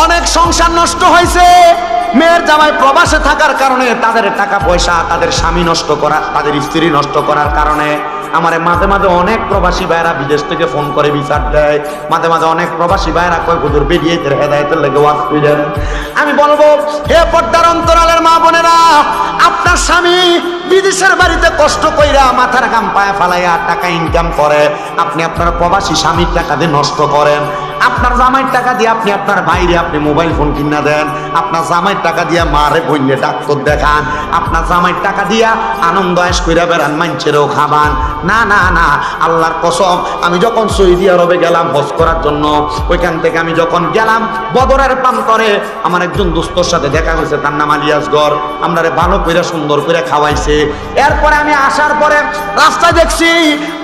অনেক সংসার নষ্ট হয়েছে। মেয়ের জামাই প্রবাসে থাকার কারণে তাদের টাকা পয়সা, তাদের স্বামী নষ্ট করা, তাদের স্ত্রী নষ্ট করার কারণে আমারে মাঝে মাঝে অনেক প্রবাসী ভাইরা বিদেশ থেকে ফোন করে বিচার দেয়। মাঝে মাঝে অনেক প্রবাসী ভাইরা কয়, হুজুর বেরিয়ে হেদায়তের লেগে ওয়াজ আমি বলব, হে পর্দার অন্তরালের মা বোনেরা, আপনার স্বামী বিদেশের বাড়িতে কষ্ট কইরা মাথার গাম পায়ে ফালাইয়া টাকা ইনকাম করে। আপনি আপনার প্রবাসী স্বামীর টাকা দিয়ে নষ্ট করেন। আপনার জামাইয়ের টাকা দিয়ে আপনি আপনার বাইরে আপনি মোবাইল ফোন কিনা দেন, আপনার জামাইয়ের টাকা দিয়ে মারে বইলে ডাক্তার দেখান, আপনার জামাইয়ের টাকা দিয়া আনন্দ আয়েস কইরা বেড়ান মাঞ্চেরও খাবান। না না না, আল্লাহর কসম, আমি যখন সৌদি আরবে গেলাম হজ করার জন্য, ওইখান থেকে আমি যখন গেলাম, বদরের প্রান্তরে আমার একজন দোস্তর সাথে দেখা হয়েছে, তার নাম আলিয়াসগড় আমরা ভালো করে সুন্দর করে খাওয়াইছে। এরপরে আমি আসার পরে রাস্তায় দেখছি,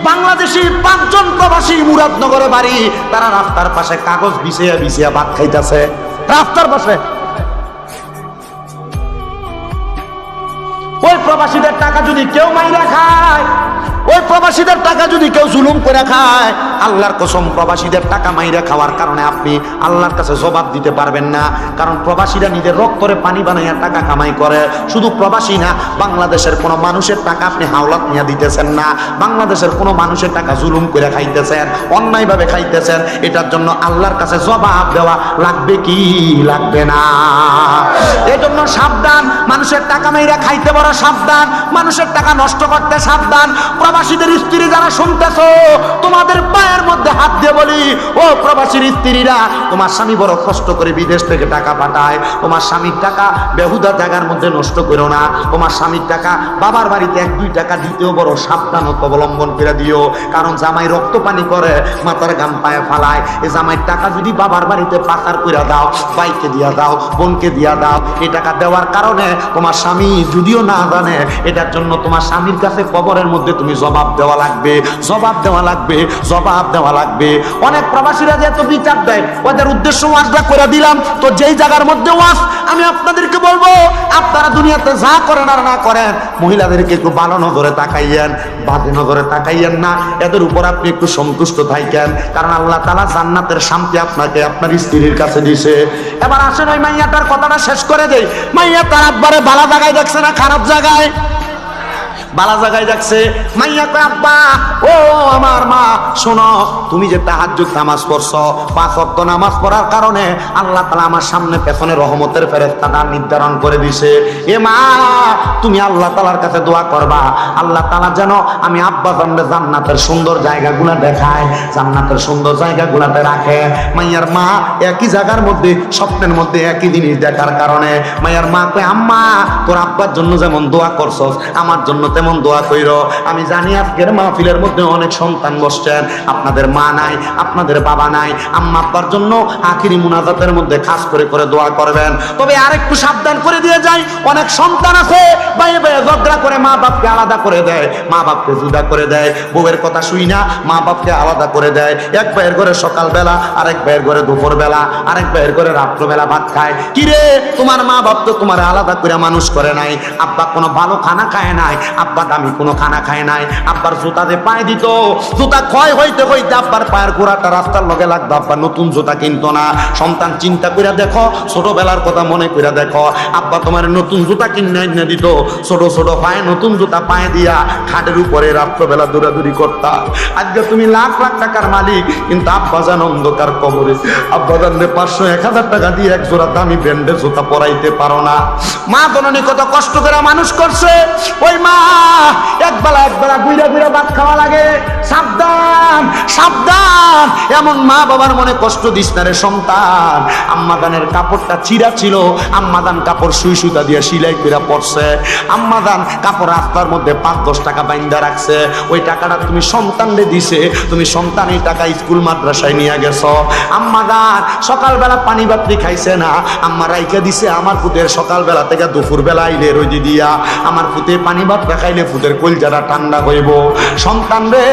বাংলাদেশি পাঁচজন প্রবাসী মুরাদনগরে বাড়ি, তারা রাস্তার পাশে কাগজ বিছিয়া বিছিয়া ভাত খাইতেছে। রাস্তার পাশে। ওই প্রবাসীদের টাকা যদি কেউ মাইরা খায় ওই প্রবাসীদের টাকা যদি কেউ জুলুম করে খায়, আল্লাহর কসম প্রবাসীদের টাকা মাইরা খাওয়ার কারণে আপনি আল্লাহর কাছে জবাব দিতে পারবেন না। কারণ প্রবাসীরা নিজের রক্তরে পানি বানাইয়া টাকা কামাই করে। শুধু প্রবাসী না, বাংলাদেশের কোনো মানুষের টাকা আপনি হাওলাত নিয়ে দিতেছেন না। বাংলাদেশের কোনো মানুষের টাকা জুলুম করে খাইতেছেন, অন্যায়ভাবে খাইতেছেন। এটার জন্য আল্লাহর কাছে জবাব দেওয়া লাগবে কি? লাগবে না। এজন্য সাবধান, মানুষের টাকা মাইরা খাইতে বড় সাবধান, মানুষের টাকা নষ্ট করতে সাবধান প্রবাসীদের স্ত্রী যারা শুনতেছো, তোমাদের পায়ের মধ্যে হাত দিয়ে বলি, ও প্রবাসীর স্ত্রীরা, তোমার স্বামী বড় কষ্ট করে বিদেশ থেকে টাকা পাঠায়। তোমার স্বামীর টাকা বেহুদা জায়গার মধ্যে নষ্ট করো না। তোমার স্বামীর টাকা বাবার বাড়িতে এক, দুই টাকা দিতেও বড় সাবধানতা অবলম্বন করে দিও। কারণ জামাই রক্ত পানি করে, মাথার গাম পায়ে ফালায়। এই জামাইয়ের টাকা যদি বাবার বাড়িতে পাচার করে দাও বাইকে দিয়া দাও, বোনকে দিয়া দাও এই টাকা দেওয়ার কারণে তোমার স্বামী যদিও না জানে, এটার জন্য তোমার স্বামীর কাছে কবরের মধ্যে তুমি জবাব দেওয়া লাগবে, জবাব দেওয়া লাগবে, জবাব দেওয়া লাগবে। অনেক প্রবাসীরা যে এত বিচার দেয়, ওদের উদ্দেশ্য ওয়াজটা করে দিলাম। তো যেই জায়গার মধ্যে ওয়াজ, আমি আপনাদেরকে বলব, আপনারা দুনিয়াতে যা করেন আর না করেন, মহিলাদেরকে একটু ভালো নজরে তাকাইয়েন, বাজে নজরে তাকাইয়েন না। এদের উপর আপনি একটু সন্তুষ্ট থাকেন কারণ আল্লাহ তালা জান্নাতের শান্তি আপনাকে, আপনার স্ত্রীর কাছে দিছে। এবার আসেন ওই মাইয়াটার কথাটা শেষ করে দেই। মাইয়া তার আব্বারে ভালো জায়গায় দেখছে না, খারাপ জায়গায়? বালা জায়গায় যাচ্ছে। মাইয়া কয়, আব্বা, ও আমার মা, শোনো, তুমি যে তাহাজ্জুদ নামাজ পড়ছো, পাঁচ ওয়াক্ত নামাজ পড়ার কারণে আল্লাহ তাআলা আমার সামনে পেছনে রহমতের ফেরেশতাটা নির্ধারণ করে দিছে। এ মা, তুমি আল্লাহ তাআলার কাছে দোয়া করবা। আল্লাহ তাআলা যেন আমি আব্বা জানলে জান্নাতের সুন্দর জায়গাগুলো দেখায়, জান্নাতের সুন্দর জায়গাগুলোতে রাখে। মাইয়ার মা একই জায়গার মধ্যে, স্বপ্নের মধ্যে একই জিনিস দেখার কারণে। মাইয়ার মা কয়, আম্মা, তোর আব্বার জন্য যেমন দোয়া করছস, আমার জন্য তেমন দোয়া কইর। আমি জানি আজকের মাহফিলের মধ্যে অনেক সন্তান বসছেন। আপনাদের মা নাই, আপনাদের বাবা নাই। আম্মা আব্বার জন্য আখিরি মুনাজাতের মধ্যে খাস করে করে দোয়া করবেন। তবে আরেকটু সাবধান করে দিয়ে যাই। অনেক সন্তান আছে, বাইরে বাইরে ঝগড়া করে মা বাপকে আলাদা করে দেয়। মা বাপকে জুদা করে দেয়। বউয়ের কথা শুই না, মা বাপকে আলাদা করে দেয়। এক ভাইয়ের ঘরে সকালবেলা, আরেক ভাইয়ের ঘরে দুপুর বেলা আরেক ভাইয়ের ঘরে রাত্রবেলা ভাত খায়। কিরে? তোমার মা বাপ তো তোমার আলাদা করে মানুষ করে নাই। আব্বা কোনো ভালো খানা খায় নাই। আব্বা দামি কোনো খানা খায় নাই। আব্বার পায়ে দিত, জুতা ক্ষয় হইতে হইতে আব্বার পায়ের রাস্তার লগে লাগতো আব্বা নতুন জুতা কিনতো না। সন্তান চিন্তা করে দেখো, ছোটবেলার কথা মনে করে দেখো, আব্বা তোমার নতুন জুতা কিনে এনে দিত। ছোট ছোট পায়ে নতুন জুতা পায়ে দিয়া খাটের উপরে রাত্রবেলা দৌড়াদৌড়ি আজকে তুমি লাখ লাখ টাকার মালিক, কিন্তু আব্বা জান অন্ধকার কবরে। আব্বা জানলে পাঁচশো, এক হাজার টাকা দিয়ে এক জোড়া দামি ব্র্যান্ডের জুতা পরাইতে পারো না। মা কত কষ্ট করে মানুষ করছে। ওই মা একবেলা একবেলা গুইরা গুইরা ভাত খাওয়া লাগে। সাবধান সাবধান। এমন মা বাবার মনে কষ্ট দিস না রে সন্তান। আম্মাদানের কাপড়টা চিরা ছিল আম্মাদান কাপড় সুই সুতা দিয়ে সিলাই করে পড়ছে আম্মাদান কাপড় রাস্তার মধ্যে পাঁচ, দশ টাকা বাইন্দা রাখছে। ওই টাকাটা তুমি সন্তানরে দিছে, তুমি সন্তান এই টাকা স্কুল মাদ্রাসায় নিয়ে গেছো। আম্মাদান সকালবেলা পানি বাতি খাইছে না। আম্মা রাইকে দিছে আমার পুতের সকালবেলা থেকে দুপুর বেলা আইলে রোজি দিয়া। আমার পুতে পানি ভাত খাইলে ফুটের কলজাটা ঠান্ডা হইব। সন্তান রে,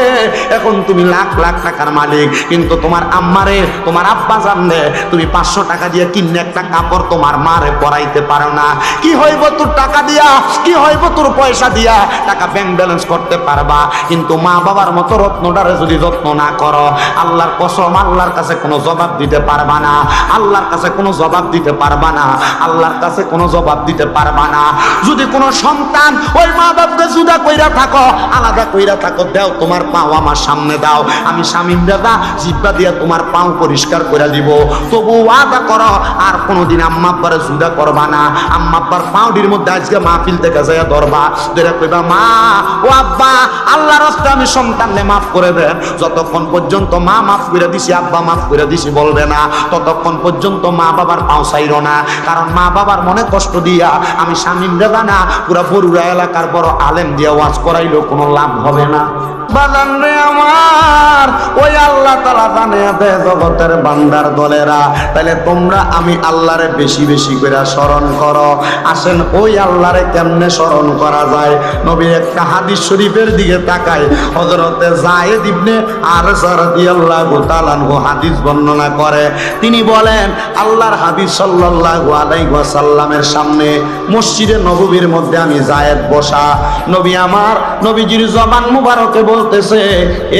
এখন তুমি লাখ লাখ টাকার মালিক, কিন্তু তোমার আম্মারে তোমার আব্বা জানলে তুমি পাঁচশো টাকা দিয়ে কিনে একটা কাপড় তোমার মারে পরাইতে পারো না। কি হইব তোর টাকা দিয়া? কি হইব তোর পয়সা দিয়া? টাকা ব্যাংক ব্যালেন্স করতে পারবা, কিন্তু মা বাবার মতো রত্নটারে যদি যত্ন না করো, আল্লাহর কসম, আল্লাহর কাছে কোনো জবাব দিতে পারবা না। আল্লাহর কাছে কোনো জবাব দিতে পারবা না। আল্লাহর কাছে কোনো জবাব দিতে পারবা না। যদি কোনো সন্তান ওই মা বাপকে জুদা কইরা থাকো, আলাদা কইরা থাকো, দাও, তোমার পাও আমার সামনে দাও। আমি স্বামীর দাদা, জিব্বা দিয়া তোমার পাও পরিষ্কার করে দিব। তবু ওয়াদা করো, আর কোনোদিন আম্মা আব্বারে জুদা করবা না। আম্মা আব্বার পাউডির মধ্যে আজকে মাহফিল থেকে যায় ধরবা। ধরে কইবা, মা, ও আব্বা আল্লাহ রাস্তা আমি সন্তানলে মাফ করে দেন। যতক্ষণ পর্যন্ত মা মাফ করে দিছি, আব্বা মাফ করে দিছি বলবে না। ততক্ষণ পর্যন্ত মা বাবার পাও চাইর না। কারণ মা বাবার মনে কষ্ট দিয়া আমি স্বামীর দাদা না, পুরা বরুড়া এলাকার বড় আলেম দিয়ে ওয়াজ করাইলেও কোনো লাভ হবে না। রে আমার, ওই আল্লাহ জগতের বান্দার দলেরা। তাহলে তোমরা আমি বেশি বেশি করে স্মরণ করো। আসেন ওই কেমনে স্মরণ করা যায়? নবীর একটা হাদিস শরীফের দিকে তাকায় হজরতে জায়েদ ইবনে আর রাদিয়াল্লাহু তাআলা আনহু হাদিস বর্ণনা করে। তিনি বলেন, আল্লাহর হাবিব সাল্লাল্লাহু আলাইহি ওয়াসাল্লামের সামনে মসজিদে নববীর মধ্যে আমি জায়েদ বসা। নবী আমার নবীজির জবান মুবারকে বলতেছে,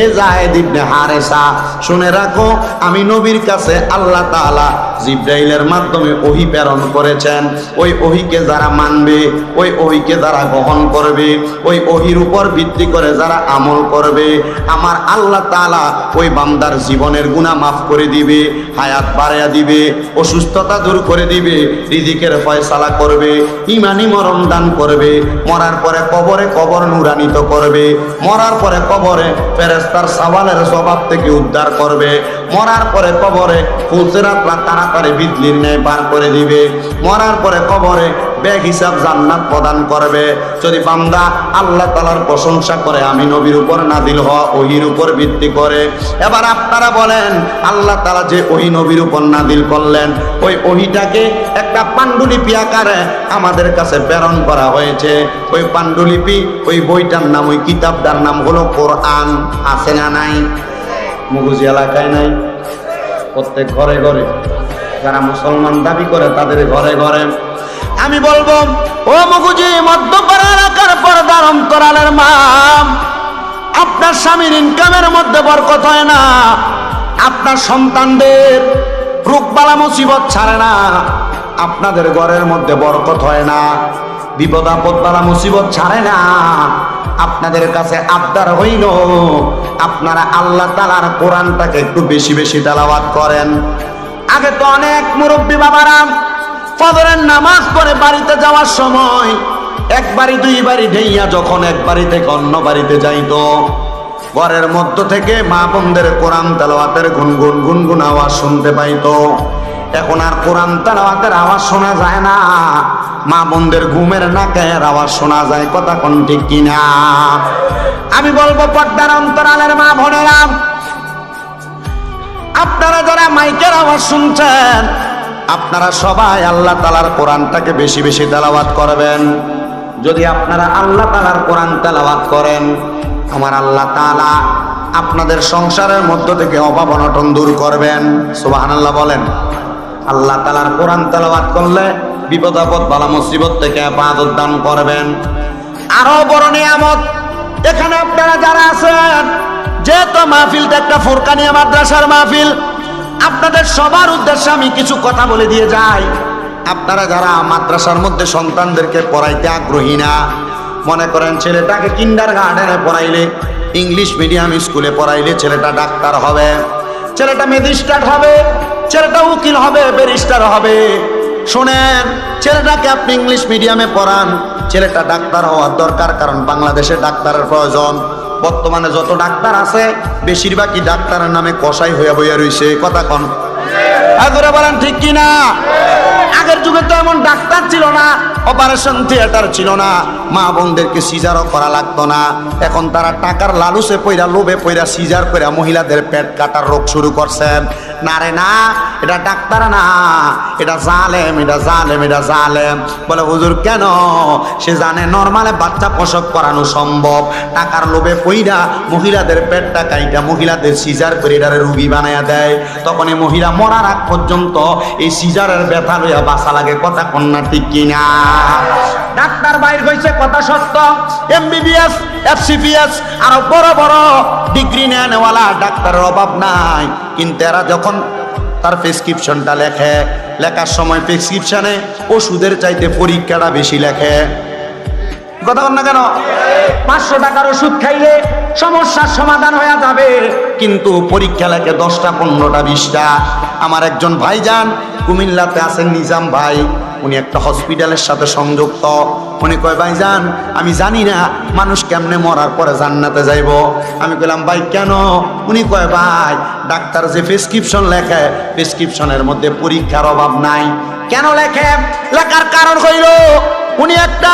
এ জায়েদ ইবনে হারেসা, শুনে রাখো, আমি নবীর কাছে আল্লাহ তাআলা জিব্রাইলের মাধ্যমে ওহি প্রেরণ করেছেন। ওই ওহিকে যারা মানবে, ওই ওহিকে যারা গ্রহণ করবে, ওই ওহির উপর ভিত্তি করে যারা আমল করবে, আমার আল্লাহ তাআলা ওই বান্দার জীবনের গুনাহ মাফ করে দিবে, হায়াত বাড়াইয়া দিবে, অসুস্থতা দূর করে দিবে, রিজিকের ফয়সালা করবে, ইমানি মরণ দান করবে, মরার পরে কবরে কবর নুরানিত করবে, মরার পরে কবরে ফেরেস্তার সাবালের জবাব থেকে উদ্ধার করবে। মরার পরে কবরে ফুলসেরাত তাড়াতাড়ি বিদলির ন্যায় পার করে দিবে। মরার পরে কবরে ব্যাগ হিসাব জান্নাত প্রদান করবে। যদি বান্দা আল্লাহ তালার প্রশংসা করে, আমি নবীর উপর নাদিল হওয়া ওহির উপর ভিত্তি করে। এবার আপনারা বলেন, আল্লাহ তালা যে ওহি নবীর উপর নাদিল করলেন, ওই ওহিটাকে একটা পাণ্ডুলিপি আকারে আমাদের কাছে প্রেরণ করা হয়েছে। ওই পাণ্ডুলিপি, ওই বইটার নাম, ওই কিতাবটার নাম হলো কোরআন। আছে না নাই? মুগুজি এলাকায় নাই। প্রত্যেক ঘরে ঘরে যারা মুসলমান দাবি করে তাদের ঘরে ঘরে। আমি বলব, ও মুগুজি মধ্যপাড়া এলাকার পর্দার অন্তরালের মাম। আপনার স্বামীর ইনকামের মধ্যে বরকত হয় না। আপনার সন্তানদের রোগবালা মুসিবত ছাড়ে না। আপনাদের ঘরের মধ্যে বরকত হয় না, বিপদ আপদ বালা মুসিবত ছাড়ে না। আপনাদের কাছে আবদার হইল, আপনারা আল্লাহ তালার কোরআনটাকে একটু বেশি বেশি তেলাওয়াত করেন। আগে তো অনেক মুরব্বী বাবারা ফজরের নামাজ পড়ে বাড়িতে যাওয়ার সময় এক বাড়ি, দুই বাড়ি ঢেইয়া যখন এক বাড়ি থেকে অন্য বাড়িতে যাইতো, ঘরের মধ্য থেকে মা বোনদের কোরআন তেলাওয়াতের গুনগুন গুনগুন আওয়াজ শুনতে পাইতো। এখন আর কোরআন তেলাওয়াতের আওয়াজ শোনা যায় না। মা বোনদের ঘুমের নাকের আওয়াজ শোনা যায়, কথা কোন ঠিক কিনা? আমি বলব, পর্দার অন্তরালের মা বোনেরা, আপনারা যারা মাইকের আওয়াজ শুনছেন, আপনারা সবাই আল্লাহ তালার কোরআনটাকে বেশি বেশি তেলাওয়াত করবেন। যদি আপনারা আল্লাহ তালার কোরআন তেলাওয়াত করেন, আমার আল্লাহ তালা আপনাদের সংসারের মধ্য থেকে অভাব অনটন দূর করবেন। আল্লাহ বলেন। আল্লাহ তালার কোরআন তেলাওয়াত করলে বিপদ আপদ বালা মুসিবত থেকে আপাদত দান করবেন। আরও বড় নিয়ামত, এখানে আপনারা যারা আছেন, যেহেতু মাহফিলটা একটা ফুরকানিয়া মাদ্রাসার মাহফিল, আপনাদের সবার উদ্দেশ্যে আমি কিছু কথা বলে দিয়ে যাই। আপনারা যারা মাদ্রাসার মধ্যে সন্তানদেরকে পড়াইতে আগ্রহী না, মনে করেন ছেলেটাকে কিন্ডার গার্ডেনে পড়াইলে, ইংলিশ মিডিয়াম স্কুলে পড়াইলে ছেলেটা ডাক্তার হবে, ছেলেটা ম্যাজিস্ট্রেট হবে ছেলেটা উকিল হবে, ব্যারিস্টার হবে। শোনেন, ছেলেটাকে আপনি ইংলিশ মিডিয়ামে পড়ান। ছেলেটা ডাক্তার হওয়ার দরকার, কারণ বাংলাদেশে ডাক্তারের প্রয়োজন। বর্তমানে যত ডাক্তার আছে, বেশিরভাগই ডাক্তারের নামে কষাই হইয়া হইয়া রয়েছে কথা কন। আগরে বলেন ঠিক কিনা? আগের যুগে তো এমন ডাক্তার ছিল না। অপারেশন থিয়েটার ছিল না। মা বোনদেরকে সিজারও করা লাগতো না। এখন তারা টাকার লালুসে পইরা, লোভে পইরা সিজার কইরা মহিলাদের পেট কাটার রোগ শুরু করছেন। না রে না, এটা ডাক্তার না। এটা জালেম এটা জালেম এটা জালেম। বলে, হুজুর, কেন? সে জানে নর্মালে বাচ্চা প্রসব করানো সম্ভব। টাকার লোভে পইরা মহিলাদের পেটটা কাইটা, মহিলাদের সিজার করে এটারে রুগী বানায়া দেয়। তখন এই মহিলা মরার আগ পর্যন্ত এই সিজারের ব্যথা লইয়া বাসা লাগে। কথা কন্যা ঠিক কিনা? ডাক্তার বাইর হয়েছে কথা সত্য। এমবিবিএস এফসিপিএস আরও বড় বড় ডিগ্রি নেওয়ালা ডাক্তারের অভাব নাই। কিন্তু এরা যখন তার প্রেসক্রিপশনটা লেখে লেখার সময় প্রেসক্রিপশনে ওষুধের চাইতে পরীক্ষাটা বেশি লেখে। কথা বল না কেন? পাঁচশো টাকার ওষুধ খাইলে সমস্যার সমাধান হয়ে যাবে। কিন্তু পরীক্ষা লেখে দশটা পনেরোটা বিশটা। আমার একজন ভাইজান কুমিল্লাতে আছেন নিজাম ভাই। উনি একটা হসপিটালের সাথে সংযুক্ত। উনি কয়, ভাই, যান। আমি জানি না মানুষ কেমনে মরার পরে জান্নাতে যাইব। আমি কইলাম, ভাই, কেন? উনি কয়, ভাই, ডাক্তার যে প্রেসক্রিপশন লেখে, প্রেসক্রিপশনের মধ্যে পরীক্ষার অভাব নাই। কেন লেখে? লেখার কারণ হইল, উনি একটা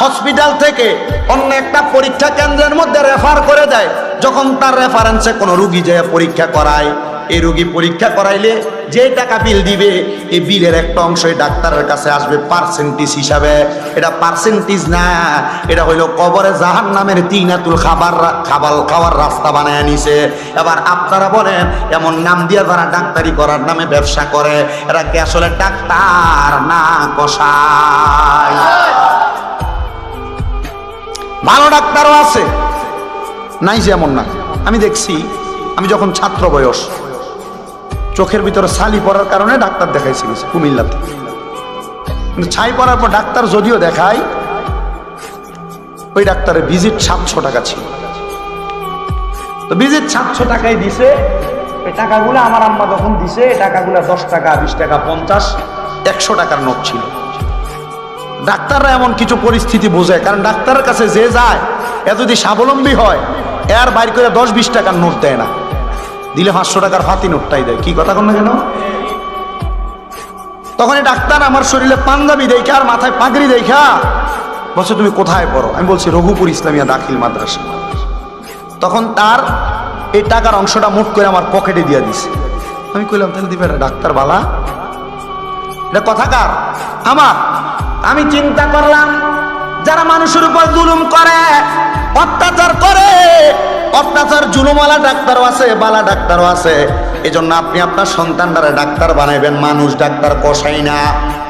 হসপিটাল থেকে অন্য একটা পরীক্ষা কেন্দ্রের মধ্যে রেফার করে দেয়। যখন তার রেফারেন্সে কোনো রুগী যায় পরীক্ষা করায় এই রুগী পরীক্ষা করাইলে যে টাকা বিল দিবে এই বিলের একটা অংশই ডাক্তারের কাছে আসবে পার্সেন্টেজ হিসাবে। এটা পার্সেন্টেজ না, এটা হইল কবরে জাহান নামের তিনাতুল খাবার খাবার খাওয়ার রাস্তা বানায় নিছে। এবার আপনারা বলেন, এমন নাম দিয়ে যারা ডাক্তারি করার নামে ব্যবসা করে, এরা কি আসলে ডাক্তার না কষায় ভালো ডাক্তারও আছে, নাই যেমন না। আমি দেখছি, আমি যখন ছাত্র বয়স চোখের ভিতরে ছালি পড়ার কারণে ডাক্তার দেখাইছি গেছে, কুমিল্লাতে। কিন্তু ছাই পড়ার পর ডাক্তার যদিও দেখায়, ওই ডাক্তারের ভিজিট সাতশো টাকা ছিল। তো ভিজিট সাতশো টাকায় দিছে, এই টাকাগুলো আমার আম্মা যখন দিছে, এই টাকাগুলো দশ টাকা, বিশ টাকা, পঞ্চাশ, একশো টাকার নোট ছিল। ডাক্তাররা এমন কিছু পরিস্থিতি বোঝে কারণ ডাক্তারের কাছে যে যায়, এ যদি স্বাবলম্বী হয় এর বাইর করে দশ, বিশ টাকার নোট দেয় না। দিলে পাঁচশো টাকার ফাতি নোটটাই দেয়। কি কথা কন না কেন? তখন ডাক্তার আমার শরীরে পাঞ্জাবি দেখা আর মাথায় পাগড়ি দেখা বলছে, তুমি কোথায় পড়ো? আমি বলছি, রঘুপুর ইসলামিয়া দাখিল মাদ্রাসা। তখন তার এই টাকার অংশটা মুঠ করে আমার পকেটে দিয়ে দিছে। আমি কইলাম, তাহলে দিবে ডাক্তার বালা। এটা কথাকার আমার, আমি চিন্তা করলাম, যারা মানুষের উপর জুলুম করে, অত্যাচার করে অত্যাচার, জুলুমালা ডাক্তারও আছে, বালা ডাক্তারও আছে। এজন্য আপনি আপনার সন্তানটারে ডাক্তার বানাইবেন, মানুষ ডাক্তার কষাই না।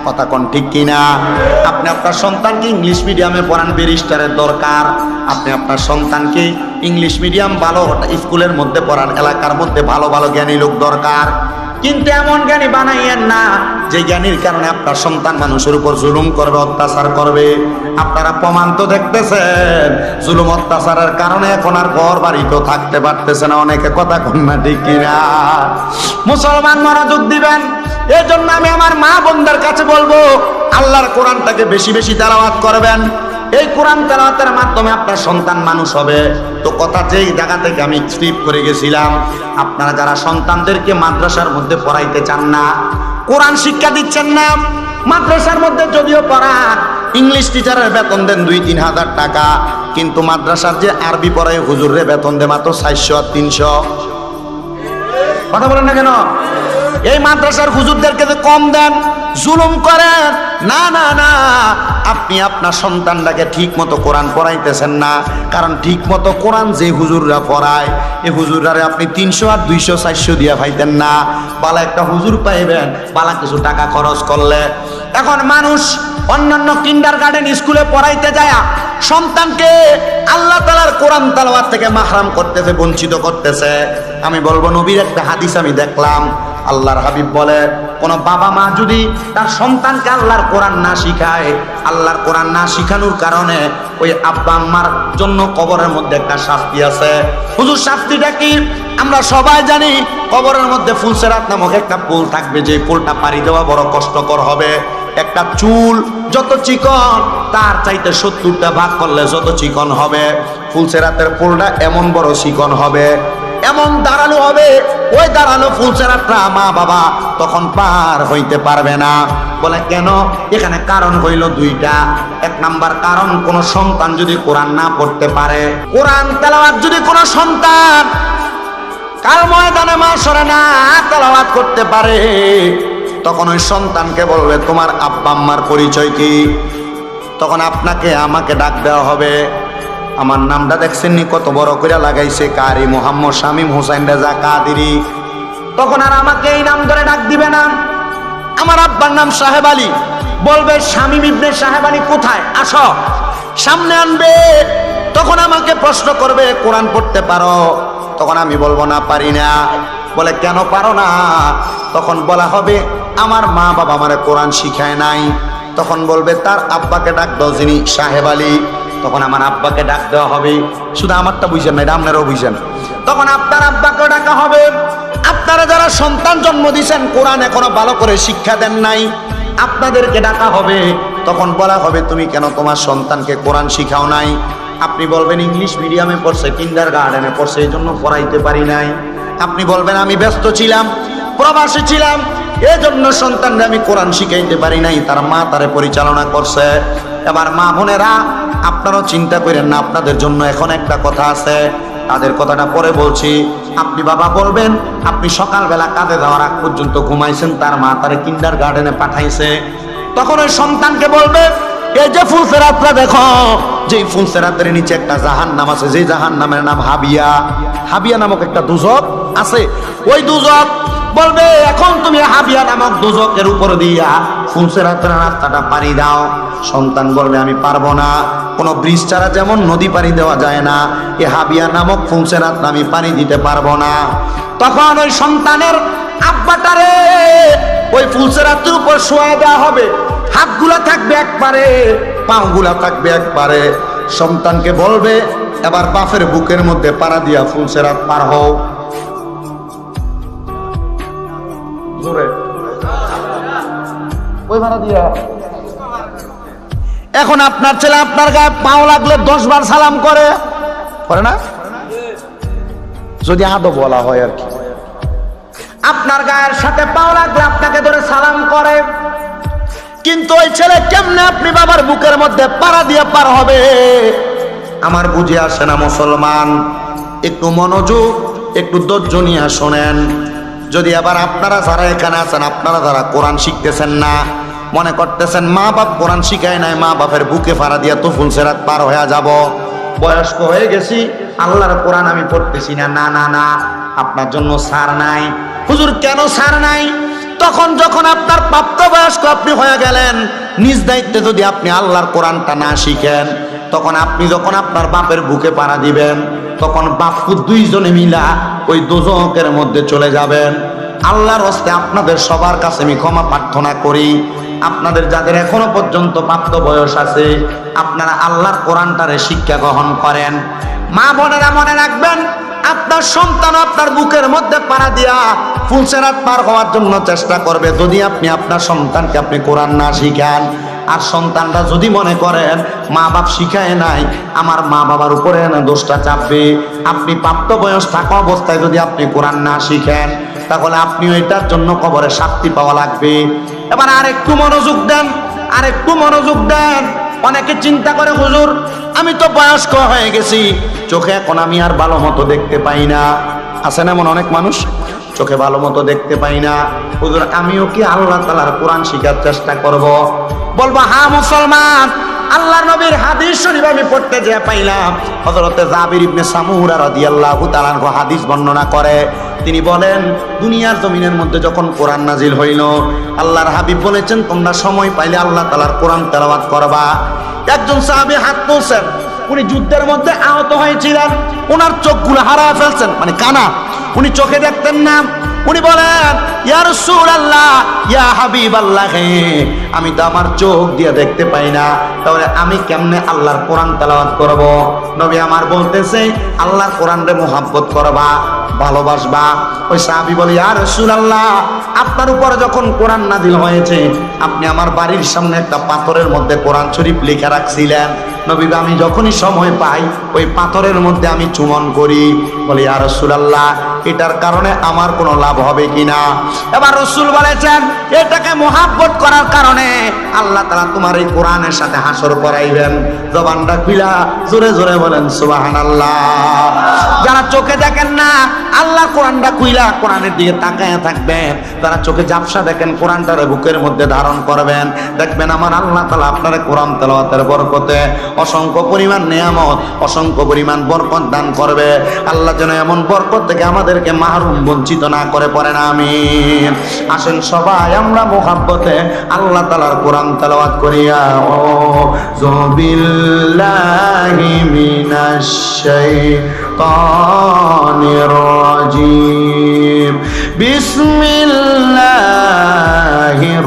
কথা কোন ঠিক কিনা আপনি আপনার সন্তানকে ইংলিশ মিডিয়ামে পড়ান, ব্যারিস্টারের দরকার। আপনি আপনার সন্তানকে ইংলিশ মিডিয়াম ভালো স্কুলের মধ্যে পড়ান, এলাকার মধ্যে ভালো ভালো জ্ঞানী লোক দরকার। কিন্তু এমন জ্ঞানী বানাইয়েন না যে জ্ঞানীর কারণে আপনার সন্তান মানুষের উপর জুলুম করবে, অত্যাচার করবে। আপনারা প্রমাণ তো দেখতেছেন, জুলুম, অত্যাচারের কারণে এখন আর ঘর বাড়িতেও থাকতে পারতেছে না, অনেকে কথা কন্যা ঠিক কিনা? মুসলমান মনোযোগ দিবেন। এই জন্য আমি আমার মা বোনদের কাছে বলব, আল্লাহর কোরআনটাকে বেশি বেশি তেলাওয়াত করবেন। এই কোরআন তেলাওয়াতের মাধ্যমে আপনার সন্তান মানুষ হবে। তো কথা যেই জায়গা থেকে আমি স্লিপ করে গেছিলাম, আপনারা যারা সন্তানদেরকে মাদ্রাসার মধ্যে পড়াইতে চান না, কোরআন শিক্ষা দিচ্ছেন না, মাদ্রাসার মধ্যে যদিও পড়া ইংলিশ টিচারের বেতন দেন দুই তিন হাজার টাকা, কিন্তু মাদ্রাসার যে আরবি পড়ায় হুজুরের বেতন দেয় মাত্র চারশো আর তিনশো। কথা বলেন না কেন? এই মাদ্রাসার হুজুরদেরকে যে কম দেন, জুলুম করেন, না না না আপনি আপনার সন্তানটাকে ঠিক মতো কোরআন পড়াইতেছেন না। কারণ ঠিক মতো কোরআন যে হুজুররা পড়ায় এই হুজুরারে আপনি তিনশো আর দুইশো, চারশো দিয়া পাইতেন না। বালা একটা হুজুর পাইবেন, বালা কিছু টাকা খরচ করলে। এখন মানুষ অন্যান্য কিন্ডার গার্ডেন স্কুলে পড়াইতে যায় সন্তানকে আল্লাহ তালার কোরআন তালাওয়াত থেকে মাহরাম করতেছে, বঞ্চিত করতেছে। আমি বলব, নবীর একটা হাদিস আমি দেখলাম। আল্লাহর হাবিব বলে কোন বাবা মা যদি তার সন্তানকে আল্লাহর কোরআন না শিখায়, আল্লাহর কোরআন না শিখানোর কারণে ওই আব্বা আম্মার জন্য কবরের মধ্যে একটা শাস্তি আছে। হুজুর, শাস্তিটা কি? আমরা সবাই জানি কবরের মধ্যে ফুলসেরাত নামক একটা পুল থাকবে, যে পুলটা পাড়ি দেওয়া বড় কষ্টকর হবে। একটা চুল, যত চিকন, তার চাইতে সত্তরটা ভাগ করলে যত চিকন হবে। ফুলসেরাতের ফুলটা এমন বড় চিকন হবে এমন দাঁড়াল হবে, ওই দাঁড়াল ফুলসেরাতরা মা বাবা তখন পার হইতে পারবে না। বলে, কেন? এখানে কারণ হইল দুইটা। এক নাম্বার কারণ, কোন সন্তান যদি কোরআন না পড়তে পারে। কোরআন তেলাওয়াত যদি কোন সন্তান কাল ময়দানে মা সরে না তেলাওয়াত করতে পারে, তখন ওই সন্তানকে বলবে, তোমার আব্বা আম্মার পরিচয় কি? তখন আপনাকে আমাকে ডাক দেওয়া হবে। আমার নামটা দেখছেন নি কত বড় করে লাগাইছে কারি মোহাম্মদ শামীম হোসেন রেজা কাদিরি। তখন আর আমাকে এই নাম ধরে ডাক দিবে না। আমার আব্বার নাম সাহেব আলী। বলবে, শামীম ইবনে সাহেব আলী কোথায়? আসো। সামনে আনবে। তখন আমাকে প্রশ্ন করবে, কোরআন পড়তে পারো? তখন আমি বলব, না, পারি না। বলে, কেন পারো না? তখন বলা হবে, আমার মা বাবা আমারে কোরআন শিখায় নাই। তখন বলবে, তার আব্বাকে ডাক দাও যিনি সাহেব আলী। তখন আমার আব্বাকে ডাক দেওয়া হবে। শুধু আমারটা বুঝছেন না, এটা আপনারাও তখন আপনার আব্বাকে ডাকা হবে। আপনারা যারা সন্তান জন্ম দিয়েছেন, কোরআন এখনও ভালো করে শিক্ষা দেন নাই, আপনাদেরকে ডাকা হবে। তখন বলা হবে, তুমি কেন তোমার সন্তানকে কোরআন শিখাও নাই? আপনি বলবেন, ইংলিশ মিডিয়ামে পড়ছে কিন্ডার গার্ডেনে পড়ছে এই জন্য পড়াইতে পারি নাই। আপনি বলবেন, আমি ব্যস্ত ছিলাম, প্রবাসী ছিলাম, এজন্য সন্তানরা আমি কোরআন শিখাইতে পারি নাই। তার মা তারে পরিচালনা করছে। এবার মা বোনেরা, আপনারাও চিন্তা করেন না, আপনাদের জন্য এখন একটা কথা আছে। তাদের কথাটা পরে বলছি। আপনি বাবা বলবেন, আপনি সকালবেলা কাঁধে দেওয়ার আগ পর্যন্ত ঘুমাইছেন, তার মা তার কিন্ডার গার্ডেনে পাঠাইছে। তখন ওই সন্তানকে বলবে, এই যে ফুলসেরাতটা দেখো যে ফুলসেরাতের নিচে একটা জাহান নাম আছে যে জাহান নামের নাম হাবিয়া। হাবিয়া নামক একটা দুজক আছে। ওই দুজক বলবে, এখন তুমি হাবিয়া নামক দুজকের উপর দিয়া ফুলসেরাতের রাস্তাটা পানি দাও। সন্তান বলবে আমি পারব না। কোনো ব্রিজ ছাড়া যেমন নদী পানি দেওয়া যায় না, এ হাবিয়া নামক ফুলসেরাত আমি পানি দিতে পারব না। তখন ওই সন্তানের আব্বাটারে ওই ফুলসেরাতের উপর শোয়া দেওয়া হবে। হাতগুলা থাকবে একবারে, পাগুলা থাকবে একবারে। সন্তানকে বলবে, এবার বাপের বুকের মধ্যে পাড়া দিয়া ফুলসেরাত পার হও। জোরে। ওই ভাড়া দিয়া। এখন আপনার ছেলে আপনার গায়ে পাও লাগলে দশ বার সালাম করে। করে না? যদি আদো বলা হয় আর কি। আপনার গায়ের সাথে পাও লাগলে আপনাকে ধরে সালাম করে। কিন্তু ওই ছেলে কেমনে আপনি বাবার বুকের মধ্যে পাড়া দিয়ে পার হবে? আমার বুঝে আসে না মুসলমান। একটু মনোযোগ, একটু ধৈর্য নিয়ে শোনেন। যদি আবার আপনারা যারা এখানে আছেন, আপনারা যারা কোরআন শিখতেছেন না মনে করতেছেন, মা বাপ কোরআন শিখায় নাই, মা বাপের বুকে ফাড়া দিয়া তো ফুলসেরাত পার হয়ে যাব। বয়স্ক হয়ে গেছি, আল্লাহর কোরআন আমি পড়তেছি না না না না, আপনার জন্য সার নাই। হুজুর, কেন সার নাই? তখন যখন আপনার প্রাপ্তবয়স্ক আপনি হয়ে গেলেন, নিজ দায়িত্বে যদি আপনি আল্লাহর কোরআনটা না শিখেন, তখন আপনি যখন আপনার বাপের বুকে পাড়া দিবেন, তখন বাপু দুইজনে মিলা ওই দোজকের মধ্যে চলে যাবেন। আল্লাহর হস্তে আপনাদের সবার কাছে আমি ক্ষমা প্রার্থনা করি। আপনাদের যাদের এখনও পর্যন্ত প্রাপ্ত বয়স আছে, আপনারা আল্লাহর কোরআনটারে শিক্ষা গ্রহণ করেন। মা বোনেরা মনে রাখবেন, আপনার সন্তান আপনার বুকের মধ্যে পাড়া দিয়া ফুলসেরাত পার হওয়ার জন্য চেষ্টা করবে। যদি আপনি আপনার সন্তানকে আপনি কোরআন না শিখান, আর সন্তানরা যদি মনে করেন, মা বাপ শিখায় নাই, আমার মা বাবার উপরে দোষটা চাপবে। আপনি প্রাপ্ত বয়স থাকা অবস্থায় যদি আপনি কোরআন না শিখেন তাহলে আপনিও এটার জন্য কবরে শাস্তি পাওয়া লাগবে। এবার আর একটু মনোযোগ দেন আর একটু মনোযোগ দেন। অনেকে চিন্তা করে, হুজুর, আমি তো বয়স্ক হয়ে গেছি। চোখে এখন আমি আর ভালো মতো দেখতে পাই না। আছে না এমন অনেক মানুষ? চোখে ভালো মতো দেখতে পাই না। হুজুর, আমিও কি আল্লাহ তালার কোরআন শিখার চেষ্টা করব। বলব হ্যাঁ মুসলমান। আল্লাহ নবীর হাদিস শরীফ আমি পড়তে যে পাইলাম। হযরতে জাবির ইবনে সামুরা রাদিয়াল্লাহু তাআলা আনহু হাদিস বর্ণনা করে। তিনি বলেন, দুনিয়ার জমিনের মধ্যে যখন কোরআন নাজিল হইল, আল্লাহর হাবিব বলেছেন, তোমরা সময় পাইলে আল্লাহ তাআলার কোরআন তেলাওয়াত করবা। একজন সাহাবী হাত তুলছেন। উনি যুদ্ধের মধ্যে আহত হয়েছিলেন। ওনার চোখগুলো হারা ফেলছেন মানে কানা। উনি চোখে দেখতেন না। উনি বলেন, ইয়া রাসূলুল্লাহ, ইয়া হাবিবাল্লাহ। হে আমি তো আমার চোখ দিয়ে দেখতে পাই না। তাহলে আমি কেমনে আল্লাহর কোরআন তেলাওয়াত করব? নবী আমার বলতেছে, আল্লাহর কোরআনরে মোহাব্বত করবা, ভালোবাসবা। ওই সাহাবী বলে, ইয়া রাসূলুল্লাহ, আপনার উপর যখন কোরআন নাজিল হয়েছে, আপনি আমার বাড়ির সামনে একটা পাথরের মধ্যে কোরআন শরীফ লিখে রাখছিলেন। নবীবা আমি যখনই সময় পাই, ওই পাথরের মধ্যে আমি চুমন করি। বলি আর রসুলাল্লাহ এটার কারণে আমার কোনো লাভ হবে কিনা? এবার রসুল বলেছেন, এটাকে মোহাব্বত করার কারণে আল্লাহ তারা তোমার এই কোরআনের সাথে হাসর করাইবেন। জবানটা খুলা জোরে জোরে বলেন সুবাহান আল্লাহ যারা চোখে দেখেন না আল্লাহ কোরআনটা খুইলা কোরআনের দিকে তাকায় থাকবেন। তারা চোখে জাপসা দেখেন, কোরআনটারে বুকের মধ্যে ধারণ করবেন। দেখবেন আমার আল্লাহ তালা আপনার কোরআন তেলাওয়াতের বরকতে অসংখ্য পরিমাণ নিয়ামত, অসংখ্য পরিমাণ বরকত দান করবে। আল্লাহ যেন এমন বরকত থেকে আমাদেরকে মাহরুম বঞ্চিত না করে পড়েন আমি আসেন সবাই, আমরা মোহাব্বতে আল্লাহ তালার কোরআন তেলাওয়াত করিয়া ও, জবিল্লাহি মিনাশ বিসমিল্লাহির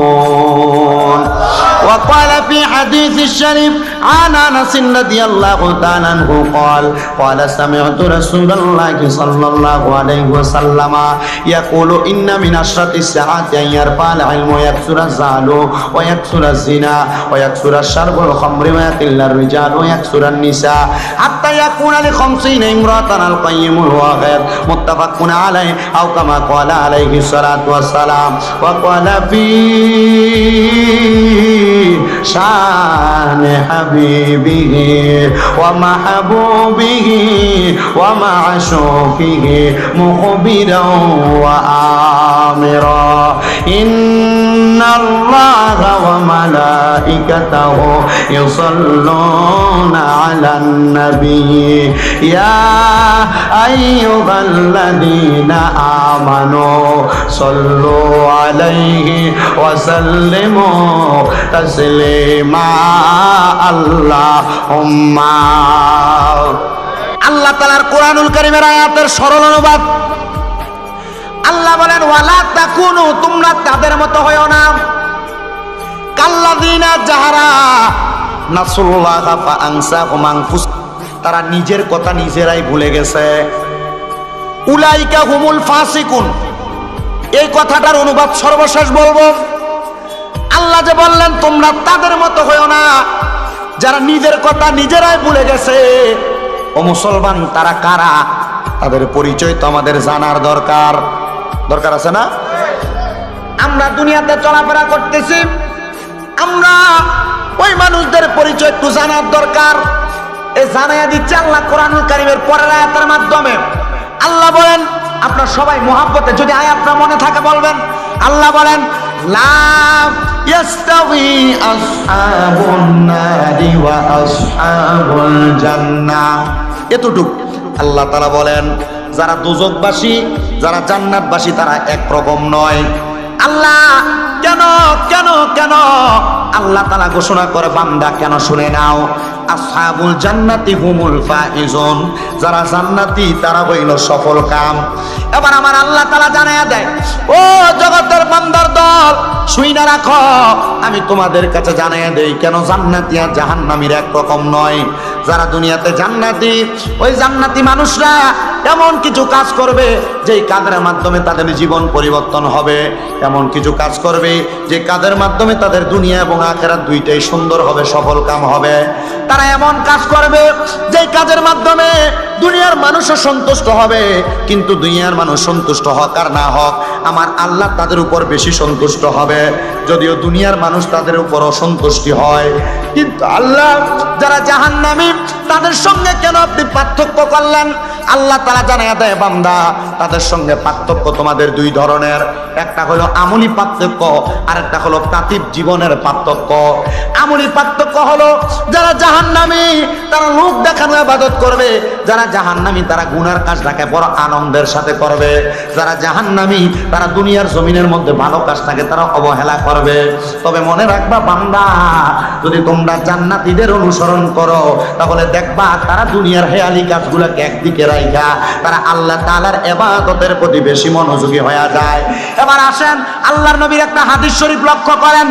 وقال في حديث الشريف عن أنس رضي الله تعالى عنه قال قال سمعت رسول الله صلى الله عليه وسلم يقول إن من أشرط الساعات أن يرفع العلم ويكثر الزعل ويكثر الزنا ويكثر الشرب الخمر ويقل الرجال ويكثر النساء حتى يكون لخمسين امرأة القيم الواغر متفق عليه أو كما قال عليه الصلاة والسلام وقال في شان حبيبه ومحبوبه ومعشوقه مخبرا وآمرا إن الله وملائكته يصلون على النبي يا أيها الذين آمنوا صلوا عليه وسلموا تسليما اللهم আল্লাহ তালার কোরআনুল করিমের আয়াতের সরল অনুবাদ আল্লাহ বলেন, ওয়ালা তাকুনু, তোমরা তাদের মতো হয়েও না। কাল্লাদিনা যাহারা নাসুল্লাহ ফা আনসাহুম আনফুস তারা নিজের কথা নিজেরাই ভুলে গেছে। উলাইকা হুমুল ফাসিকুন, এই কথাটার অনুবাদ সর্বশেষ বলব। আল্লাহ যে বললেন, তোমরা তাদের মতো হয়েও না। যারা নিজের কথা নিজেরাই ভুলে গেছে। ও মুসলমান, তারা কারা? তাদের পরিচয় তো আমাদের জানার দরকার। দরকার আছে না? আমরা দুনিয়াতে চলাফেরা করতেছি। আমরা ওই মানুষদের পরিচয় একটু জানার দরকার। এ জানাইয়া দিচ্ছে আল্লাহ কোরআনুল কারিমের পরের আয়াতের মাধ্যমে। আল্লাহ বলেন, আপনার সবাই মোহাব্বতে, যদি আয়াতটা মনে থাকে বলবেন। আল্লাহ বলেন, লা ইয়াস্তাউই আসহাবুন নারি ওয়া আসহাবুল জান্নাহ। এতটুক আল্লাহ তাআলা বলেন যারা দুজকবাসী, যারা জান্নাতবাসী, তারা এক রকম নয়। আল্লাহ কেন কেন কেন? আল্লাহ তালা ঘোষণা করে, বান্দা কেন শুনে নাও? আসহাবুল জান্নাতি হুমুল ফাইজুন। যারা জান্নাতি, তারা হইল সফল কাম। এবার আমার আল্লাহ তালা জানাইয়া দেয়, ও জগতের বান্দার দল শুই না রাখো। আমি তোমাদের কাছে জানাইয়া দেই, কেন জান্নাতি আর জাহান্নামীর একরকম নয়? যারা দুনিয়াতে জান্নাতি, ওই জান্নাতি মানুষরা এমন কিছু কাজ করবে, যেই কাজের মাধ্যমে তাদের জীবন পরিবর্তন হবে। এমন কিছু কাজ করবে, যে কাজের মাধ্যমে তাদের দুনিয়া এবং আখেরাত দুইটাই সুন্দর হবে, সফল কাম হবে। তারা এমন কাজ করবে যে কাজের মাধ্যমে দুনিয়ার মানুষও সন্তুষ্ট হবে, কিন্তু দুনিয়ার মানুষ সন্তুষ্ট হোক আর না হোক, আমার আল্লাহ তাদের উপর বেশি সন্তুষ্ট হবে। যদিও দুনিয়ার মানুষ তাদের উপর অসন্তুষ্টি হয়, কিন্তু আল্লাহ যারা জাহান্নামী, তাদের সঙ্গে কেন আপনি পার্থক্য করলেন? আল্লাহ তারা জানাইয়া দেয়, বান্দা, তাদের সঙ্গে পার্থক্য তোমাদের দুই ধরনের। একটা হলো আমলি পার্থক্য আর একটা হলো প্রাতিব জীবনের পার্থক্য। আমলি পার্থক্য হলো যারা জাহান্নামী, তারা লোক দেখানো আবাদত করবে, যারা জাহান্নামী তারা গুনার কাজটাকে বড় আনন্দের সাথে করবে। যারা জাহান্নামী, তারা দুনিয়ার জমিনের মধ্যে ভালো কাজটাকে তারা অবহেলা করবে। তবে মনে রাখবা, বান্দা, যদি তোমরা জান্নাতীদের অনুসরণ করো, তাহলে দেখবা তারা দুনিয়ার হেয়ালি কাজগুলোকে একদিকে রাইখা, তারা আল্লাহ তাআলার এবাদতের প্রতি বেশি মনোযোগী হয়ে যায়। এবার আসেন, আল্লাহর নবীর একটা হাদিস শরীফ লক্ষ্য করেন।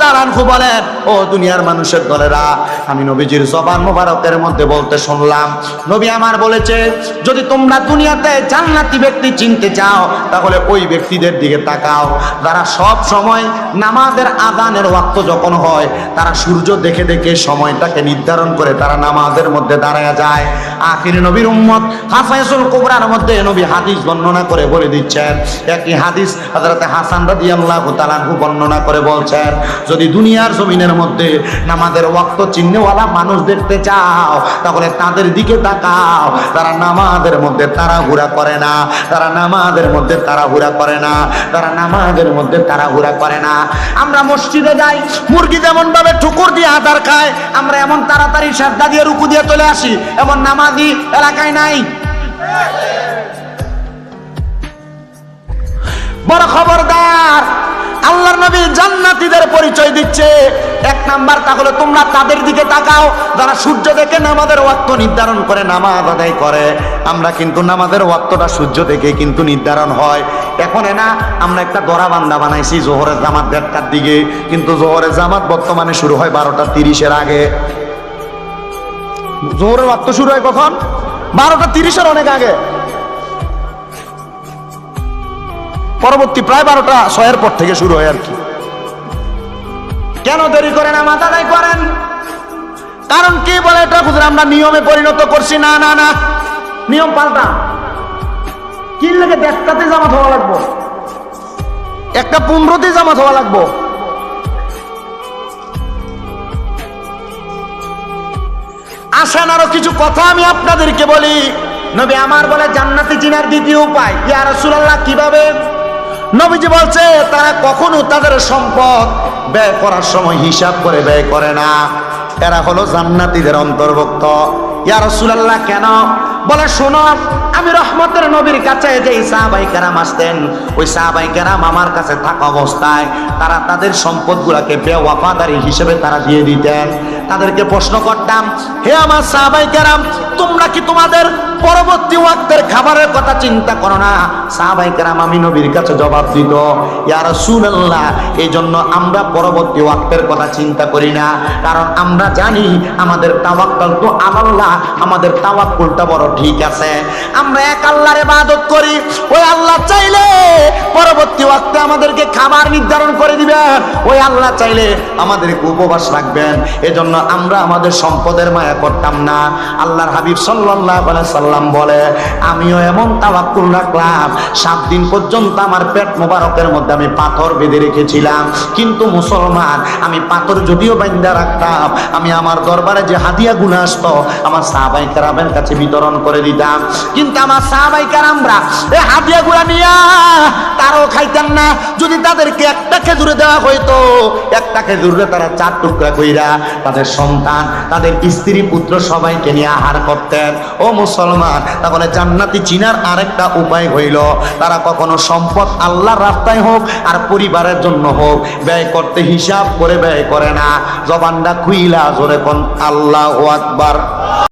তাআলা বলেন, ও দুনিয়ার মানুষের দলেরা, আমি নবীজির জবান মোবারকের মধ্যে বলতে শুনলাম, নবী আমার বলেছে, যদি তোমরা দুনিয়াতে জান্নাতি ব্যক্তি চিনতে চাও, তাহলে ওই ব্যক্তিদের দিকে তাকাও। যারা সব সময় নামাজের আদানের ওয়াক্ত যখন হয়, তারা সূর্য দেখে দেখে সময়টাকে নির্ধারণ করে তারা নামাজের মধ্যে দাঁড়ায় যায়। আখির নবীর উম্মত হাফাইসুল কুবরার মধ্যে নবী হাদিস বর্ণনা করে বলে দিচ্ছেন। একই হাদিস হযরত হাসান রাদিয়াল্লাহু তাআলা বর্ণনা করে বলছেন, যদি দুনিয়ার জমিনের মধ্যে নামাজের ওয়াক্ত চিহ্নওয়ালা মানুষ দেখতে চাও তাহলে তাদের দিকে তাকাও। তারা নামাজের মধ্যে তাড়াহুড়া করে না, তারা নামাজের মধ্যে তাড়াহুড়া করে না, তারা নামাজের মধ্যে তাড়াহুড়া করে না। আমরা মসজিদে যাই, মুরগি যেমন ভাবে ঠুকুর দিয়ে আদার খায়, আমরা এমন তাড়াতাড়ি সাদ্দা দিয়ে রুকু দিয়ে চলে আসি। এমন নামাজি এলাকায় নাই। বড় খবরদার আল্লাহর নবী জান্নাতীদের পরিচয় দিচ্ছে। এক নাম্বার তাহলে তোমরা তাদের দিকে তাকাও, যারা সূর্য দেখে নামাজের ওয়াক্ত নির্ধারণ করে নামাজ আদায় করে। আমরা কিন্তু নামাজের ওয়াক্তটা সূর্য দেখে কিন্তু নির্ধারণ হয়। এখন না, আমরা একটা দরা বান্দা বানাইছি জোহরের জামাত দেড়টার দিকে, কিন্তু জোহরের জামাত বর্তমানে শুরু হয় বারোটা তিরিশের আগে। জোহরের ওয়াক্ত শুরু হয় কখন? বারোটা তিরিশের অনেক আগে। পরবর্তী প্রায় বারোটা, ছয়ের পর থেকে শুরু হয় আর কি। কেন দেরি করেন নামাজ আদায় করেন? কারণ কি বলে এটা খুঁজে আমরা নিয়মে পরিণত করছি। না না না। নিয়ম পাল্টা। কি লাগে, দেড়টাতে জামাত হওয়া লাগবো? একটা পনেরোতে জামাত হওয়া লাগবো? আসেন আরও কিছু কথা আমি আপনাদেরকে বলি। নবী আমার বলে জান্নাতি চিনার দ্বিতীয় উপায়। ইয়া রাসূলুল্লাহ, কীভাবে? নবীজি বলছে, তারা কখনো তাদের সম্পদ ব্যয় করার সময় হিসাব করে ব্যয় করে না। এরা হলো জান্নাতীদের অন্তর্ভুক্ত। ইয়া রাসূলুল্লাহ, কেন? বলে, শোনো, আমি রহমতের নবীর কাছে যে সাহাবাই কেরাম আসতেন, ওই সাহাবাই কেরাম আমার কাছে থাকা অবস্থায় তারা তাদের সম্পদগুলোকে বেওয়াফাদারি হিসেবে তারা দিয়ে দিতেন। তাদেরকে প্রশ্ন করতাম, হে আমার সাহাবাই কেরাম, তোমরা কি তোমাদের পরবর্তী ওয়াক্তের খাবারের কথা চিন্তা করো না? সাহাবাই কেরাম আমি নবীর কাছে জবাব দিত, ইয়া রাসূলুল্লাহ, এই জন্য আমরা পরবর্তী ওয়াক্তের কথা চিন্তা করি না। কারণ আমরা জানি আমাদের তাওয়াক্কাল তো আল্লাহ আমাদের তাওয়াক্কুলটা বড় ঠিক আছে। আমরা এক আল্লাহর ইবাদত করি, ওই আল্লাহ চাইলে পরবর্তী ওয়াক্তে আমাদেরকে খাবার নির্ধারণ করে ওই আল্লাহ চাইলে আমাদেরকে উপবাস রাখবেন। এজন্য আমরা আমাদের সম্পদের মায়া করতাম না। আল্লাহর হাবিব আলাইহি সাল্লাম বলে, আমিও এমন তাওয়াক্কুল রাখলাম, সাত দিন পর্যন্ত আমার পেট মোবারকের মধ্যে আমি পাথর বেঁধে রেখেছিলাম। কিন্তু মুসলমান, আমি পাথর যদিও বাইন্দা রাখতাম, আমি আমার দরবারে যে হাদিয়া গুনা আসতো, আমার সাহাবাই কারামের কাছে বিতরণ করে দিতাম। কিন্তু আমার সাহাবাই কারামরা এই হাদিয়া গুলা নিয়া, তারাও খাইতেন না। যদি তাদেরকে একটা খেজুরে দেওয়া হইতো। একটা খেজুরে তারা চার টুকরা কইরা তাদের সন্তান, তাদের স্ত্রী, পুত্র সবাইকে নিয়ে আহার করতেন। ও মুসলমান, তাহলে জান্নাতি চিনার আরেকটা উপায় হইল, তারা কখনো সম্পদ আল্লাহর রাস্তায় হোক আর পরিবারের জন্য হোক, ব্যয় করতে হিসাব করে ব্যয় করে না। জবানটা খুইলা জোরে কোন, আল্লাহ আকবার।